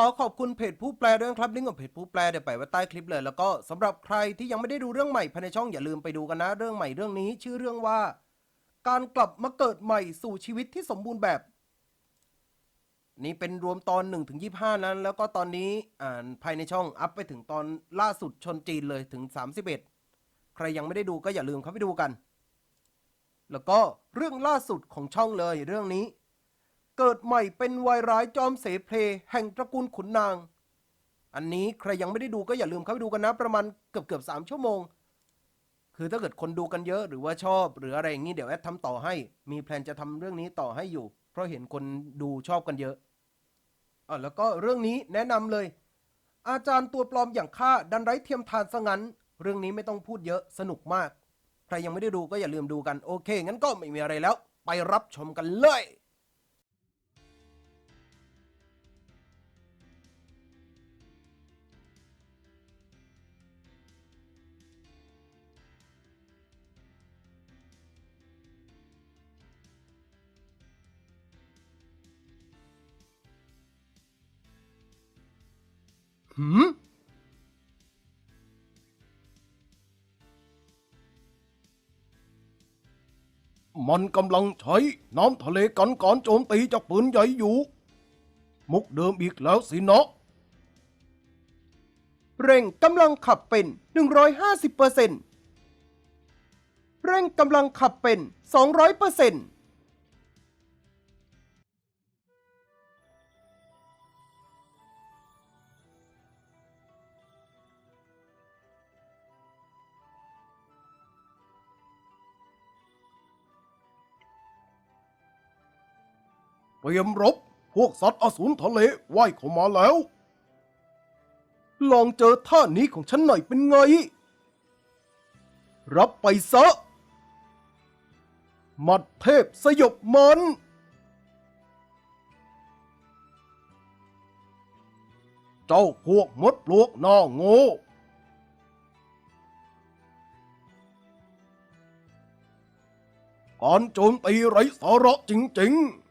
ขอขอบคุณเพจผู้แปลด้วยครับลิงก์ของเพจผู้แปลเดี๋ยวไปไว้ใต้คลิปเลย แล้วก็สำหรับใครที่ยังไม่ได้ดูเรื่องใหม่ภายในช่องอย่าลืมไปดูกันนะ เรื่องใหม่เรื่องนี้ชื่อเรื่องว่า การกลับมาเกิดใหม่สู่ชีวิตที่สมบูรณ์แบบ นี่เป็นรวมตอน1ถึง25 นั้น แล้วก็ตอนนี้อ่านภายในช่องอัพไปถึงตอนล่าสุดชนจีนเลยถึง 31 ใครยังไม่ได้ดูก็อย่าลืมเข้าไปดูกัน แล้วก็เรื่องล่าสุดของช่องเลยเรื่องนี้ เกิดใหม่เป็นวายร้ายจอมเสเพลแห่งตระกูลขุนนาง อันนี้ใครยังไม่ได้ดูก็อย่าลืมเข้าไปดูกันนะ ประมาณเกือบเกือบสามชั่วโมง คือถ้าเกิดคนดูกันเยอะหรือว่าชอบ หรืออะไรอย่างนี้เดี๋ยวแอดทำต่อให้ มีแพลนจะทำเรื่องนี้ต่อให้อยู่ เพราะเห็นคนดูชอบกันเยอะอะแล้วก็เรื่องนี้แนะนำเลย อาจารย์ตัวปลอมอย่างข้าดันไร้เทียมทานซะงั้น เรื่องนี้ไม่ต้องพูดเยอะสนุกมาก ใครยังไม่ได้ดูก็อย่าลืมดูกันโอเค งั้นก็ไม่มีอะไรแล้ว ไปรับชมกันเลย หืมมันกำลังใช้น้ำทะเลกันก่อนโจมตีจากปืนใหญ่อยู่ มุกเดิมอีกแล้วสินะเร่งกำลังขับเป็น 150%เร่งกำลังขับเป็น 200% เตรียมรบ พวกสัตว์อสูรทะเลว่ายเข้ามาแล้ว ลองเจอท่านี้ของฉันหน่อยเป็นไง รับไปซะ มัดเทพสยบมันเจ้าพวกมดปลวกน้าโง่การโจมตีไร้สาระจริงๆ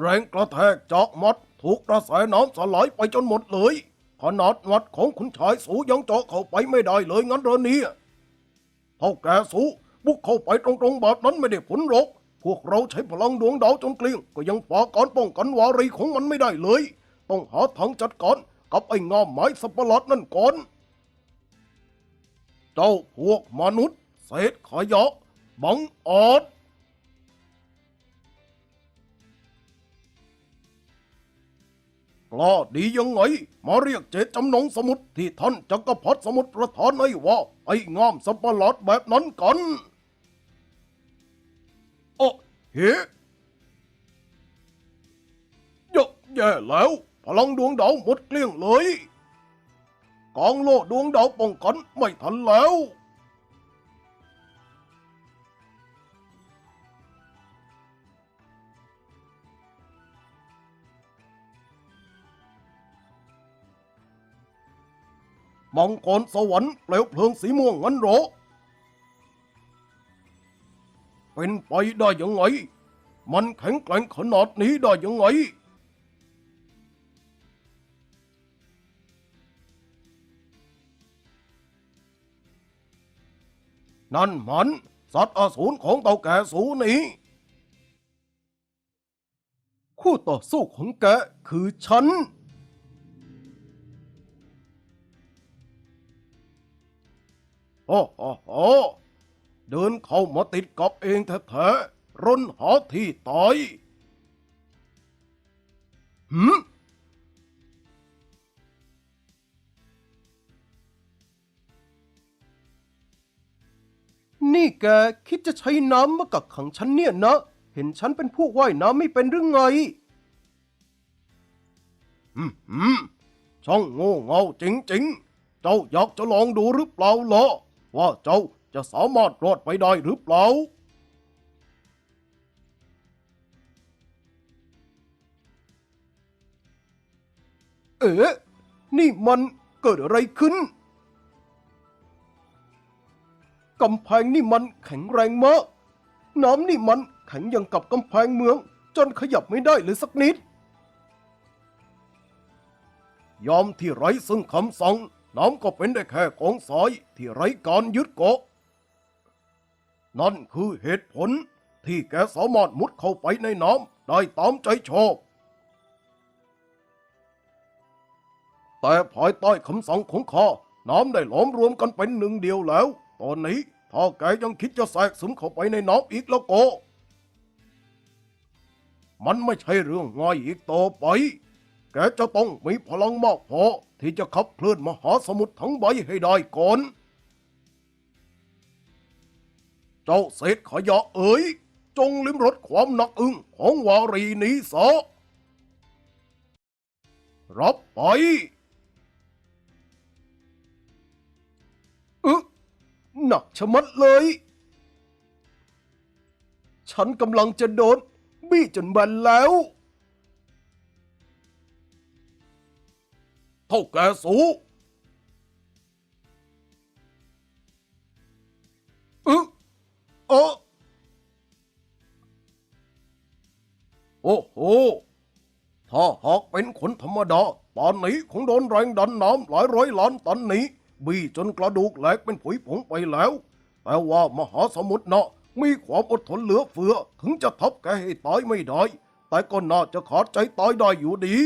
แรงกระแทกจากมัดถูกกระแสน้ำสลายไปจนหมดเลยขนาดมัดของคุณชายสูยังเจาะเข้าไปไม่ได้เลยงั้นเรอนี่เท่าแกสูบุกเข้าไปตรงๆแบบนั้นไม่ได้ผลหรอก พวกเราใช้พลังดวงดาวจนเกลี้ยงก็ยังฝ่าการป้องกันวารีของมันไม่ได้เลย ต้องหาทางจัดการกับไอ้งามไม้สับประหลาดนั่นก่อน เจ้าพวกมนุษย์เศษขยะบังอาจ กล้าดียังไง มาเรียกเจตจำนงสมุทรที่ท่านจักรพรรดิสมุทรประทานให้ว่า ไอ้งามสัประหลาดแบบนั้นกันโอ้เฮ้ยกแย่แล้ว พลังดวงดาวหมดเกลี้ยงเลยกองโลดวงดาวป้องกันไม่ทันแล้ว มังกรสวรรค์เปลวเพลิงสีม่วงงั้นหรอ เป็นไปได้ยังไง มันแข็งแกร่งขนาดนี้ได้ยังไง นั่นมันสัตว์อสูรของเต่าแก่สูนี่คู่ต่อสู้ของแกคือฉัน อ้โหโอ้เดินเข้ามาติดกับเองแท้ๆร่นหาที่ตายหืมนี่แกคิดจะใช้น้ำมากักขังฉันเนี่ยนะ เห็นฉันเป็นพวกว่ายน้ำไม่เป็นหรือไง อืมอืมช่างโง่เง่าจริงๆ เจ้าอยากจะลองดูหรือเปล่าล่ะ ว่าเจ้าจะสามารถรอดไปได้หรือเปล่า เอ๋นี่มันเกิดอะไรขึ้น กำแพงนี่มันแข็งแรงมาก น้ำนี่มันแข็งอย่างกับกำแพงเมือง จนขยับไม่ได้เลยสักนิด ยอมที่ไร้ซึ่งคำสั่ง น้ำก็เป็นได้แค่กองทรายที่ไร้การยึดเกาะ นั่นคือเหตุผลที่แกสามารถมุดเข้าไปในน้ำได้ตามใจชอบ แต่ภายใต้คำสั่งของข้าน้ำได้หลอมรวมกันเป็นหนึ่งเดียวแล้ว ตอนนี้ถ้าแกยังคิดจะแทรกซึมเข้าไปในน้ำอีกแล้วก็มันไม่ใช่เรื่องง่ายอีกต่อไป แกจะต้องมีพลังมากพอ ที่จะขับเคลื่อนมหาสมุทรทั้งใบให้ได้ก่อน เจ้าเศษขยะเอ๋ย จงลิ้มรสความหนักอึ้งของวารีนี้ซะรับไปอึะหนักชะมัดเลย ฉันกำลังจะโดนบี้จนแบนแล้ว เท่าแกสูอึเออโอ้โหถ้าหากเป็นคนธรรมดาตอนนี้คงโดนแรงดันน้ำหลายร้อยล้านตันนี้ บี้จนกระดูกแหลกเป็นผุยผงไปแล้ว แต่ว่ามหาสมุทรนะมีความอดทนเหลือเฟือ ถึงจะทับแกให้ตายไม่ได้ แต่ก็น่าจะขาดใจตายได้อยู่ดี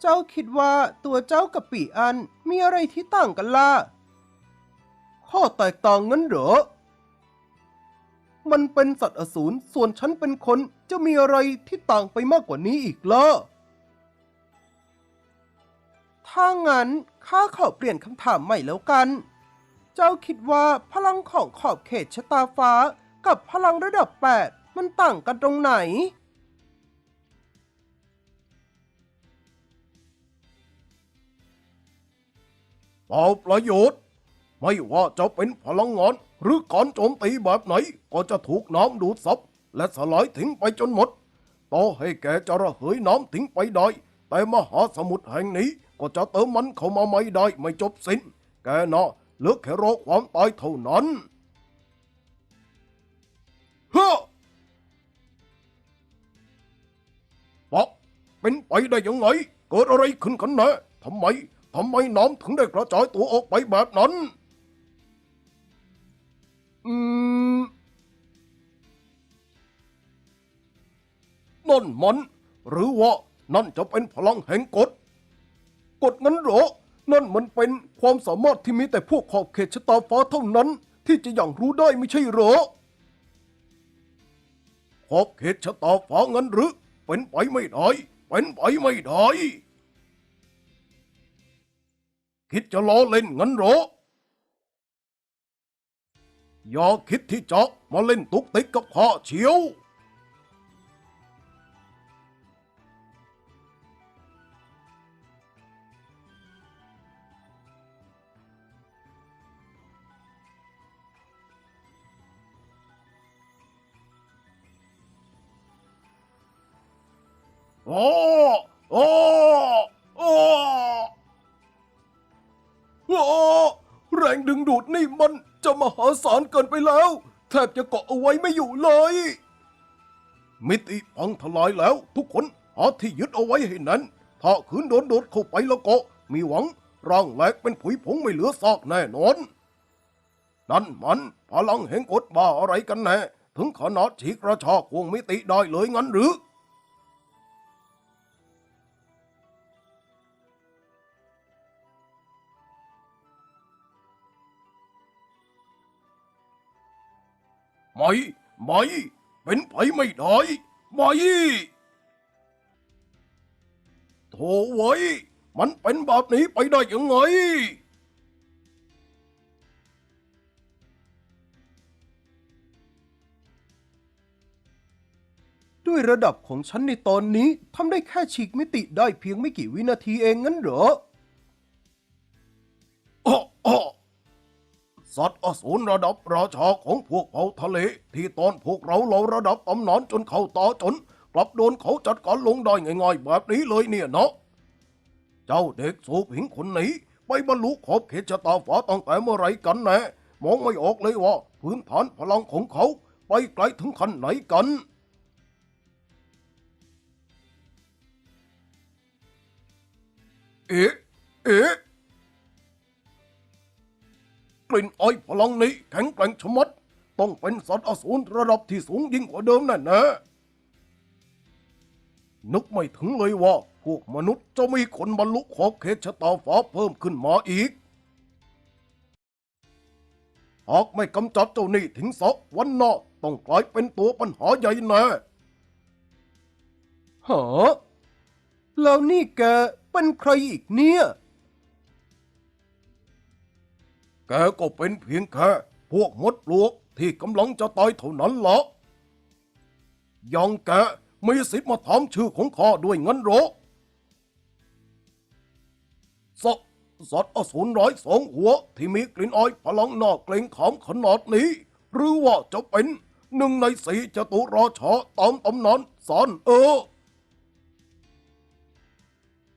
เจ้าคิดว่าตัวเจ้ากับปีอันมีอะไรที่ต่างกันล่ะ ข้อแตกต่างงั้นเหรอ มันเป็นสัตว์อสูรส่วนฉันเป็นคนจะมีอะไรที่ต่างไปมากกว่านี้อีกล่ะ ถ้างั้นข้าขอเปลี่ยนคำถามใหม่แล้วกัน เจ้าคิดว่าพลังของขอบเขตชะตาฟ้า กับพลังระดับ 8 มันต่างกันตรงไหน เปล่าประโยชน์ ไม่ว่าจะเป็นพลังงานหรือการโจมตีแบบไหน ก็จะถูกน้ำดูดซับและสลายทิ้งไปจนหมด ต่อให้แกจะระเหยน้ำทิ้งไปได้ แต่มหาสมุทรแห่งนี้ก็จะเติมมันเข้ามาไม่ได้ไม่จบสิ้น แกน่ะ หลือแค่รอความตายเท่านั้นเฮ้อปะเป็นไปได้ยังไง เกิดอะไรขึ้นกันแน่ทำไมทำไมน้ำถึงได้กระจายตัวออกไปแบบนั้น อืมนั่นมัน หรือว่านั่นจะเป็นพลังแห่งกฎกฎงั้นเหรอ นั่นมันเป็นความสามารถที่มีแต่พวกขอบเขตชะตาฟ้าเท่านั้น ที่จะอย่างรู้ได้ไม่ใช่เหรอ ขอบเขตชะตาฟ้างั้นหรือ เป็นไปไม่ได้ เป็นไปไม่ได้ คิดจะล้อเล่นงั้นเหรอ อย่าคิดที่จะมาเล่นตุกติกกับข้าเชียว โอ้โอ้โอ้โอ้แรงดึงดูดนี่มันจะมหาศาลเกินไปแล้ว แทบจะเกาะเอาไว้ไม่อยู่เลย มิติพังทลายแล้ว ทุกคนหาที่ยึดเอาไว้ให้นั้น ถ้าขืนโดนโดดเข้าไปแล้วก็ มีหวังร่างแหลกเป็นผุยผงไม่เหลือซากแน่นอน นั่นมันพลังแห่งกฎบ้าอะไรกันแน่ ถึงขนาดฉีกกระชากวงมิติได้เลยงั้นหรือ ไม่ ไม่ เป็นไปไม่ได้ไม่โถ่ไว้ย มันเป็นแบบนี้ไปได้ยังไง ด้วยระดับของฉันในตอนนี้ทำได้แค่ฉีกมิติได้เพียงไม่กี่วินาทีเองงั้นเหรออ้ออ้อ สัตว์อสูรระดับราชาของพวกเผ่าทะเล ที่ตอนพวกเราเราระดับตำนานจนเข้าตาจน กลับโดนเขาจัดการลงได้ง่ายๆแบบนี้เลยเนี่ยเนาะเจ้าเด็กสูผิงคนนี้ไปบรรลุขอบเขตชะตาฟ้าตั้งแต่เมื่อไรกันแน่มองไม่ออกเลยว่าพื้นฐานพลังของเขา ไปไกลถึงขั้นไหนกันเอ๊ะเอ๊ะ ลิ่นไอพลังนี้แข็งแกร่งชะมัด ต้องเป็นสัตว์อสูรระดับที่สูงยิ่งกว่าเดิมแน่แน่ๆนึกไม่ถึงเลยว่า พวกมนุษย์จะมีคนบรรลุขอบเขตชะตาฟ้าเพิ่มขึ้นมาอีก หากไม่กำจัดเจ้านี่ทิ้งซะวันหน้าต้องกลายเป็นตัวปัญหาใหญ่แน่ฮะแล้วนี่แกเป็นใครอีกเนี่ย แกก็เป็นเพียงแค่พวกมดปลวกที่กำลังจะตายเท่านั้นละยังแกมีสิทธิ์มาถามชื่อของข้าด้วยงั้นหรอสสัตว์อสูรร้อยสองหัวที่มีกลิ่นอ้อยพลังน่าเกรงขามขนาดนี้ หรือว่าจะเป็นหนึ่งในสี่จตุราชาตามตำนานสารเออ